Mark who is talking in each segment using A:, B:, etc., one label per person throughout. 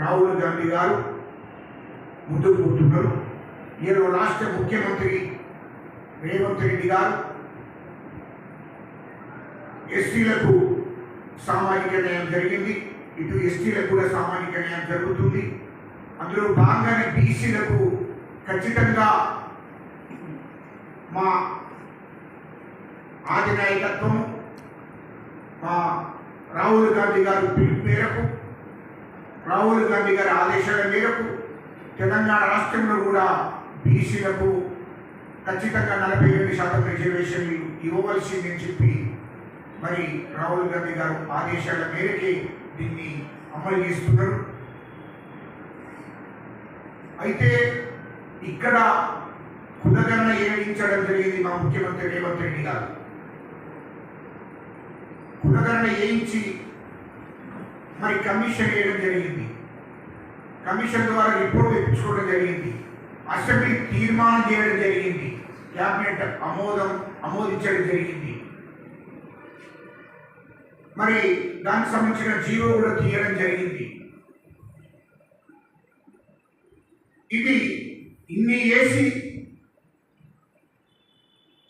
A: రాహుల్ గాంధీ ముందుకు పోతున్నారు. ఈయన రాష్ట్ర ముఖ్యమంత్రి రేవంత్ రెడ్డి గారు ఎస్సీలకు సామాజిక న్యాయం జరిగింది. ఇటు ఎస్టీలకు కూడా సామాజిక న్యాయం జరుగుతుంది. అందులో భాగంగానే బీసీలకు ఖచ్చితంగా మా ఆది నాయకత్వం మా రాహుల్ గాంధీ గారు పిలుపు మేరకు రాహుల్ గాంధీ గారి ఆదేశాల మేరకు తెలంగాణ రాష్ట్రంలో కూడా బీసీలకు ఖచ్చితంగా నలభై ఏడు శాతం రిజర్వేషన్లు ఇవ్వవలసిందని చెప్పి మరి రాహుల్ గాంధీ గారు ఆదేశాల మేరకే దీన్ని అమలు చేస్తున్నారు. అయితే ఇక్కడ కులగణన ఏడించడం జరిగింది మా ముఖ్యమంత్రి రేవంత్ రెడ్డి గారు. కులగణన వేయించి మరి కమిషన్ వేయడం జరిగింది. కమిషన్ ద్వారా రిపోర్ట్ తెప్పించుకోవడం జరిగింది. అసెంబ్లీ తీర్మానం చేయడం జరిగింది. క్యాబినెట్ ఆమోదం ఆమోదించడం జరిగింది. మరి దానికి సంబంధించిన జీవో కూడా తీయడం జరిగింది. ఇది ఇన్ని వేసి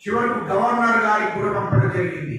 A: చివరకు గవర్నర్ గారికి కూడా పంపడం జరిగింది.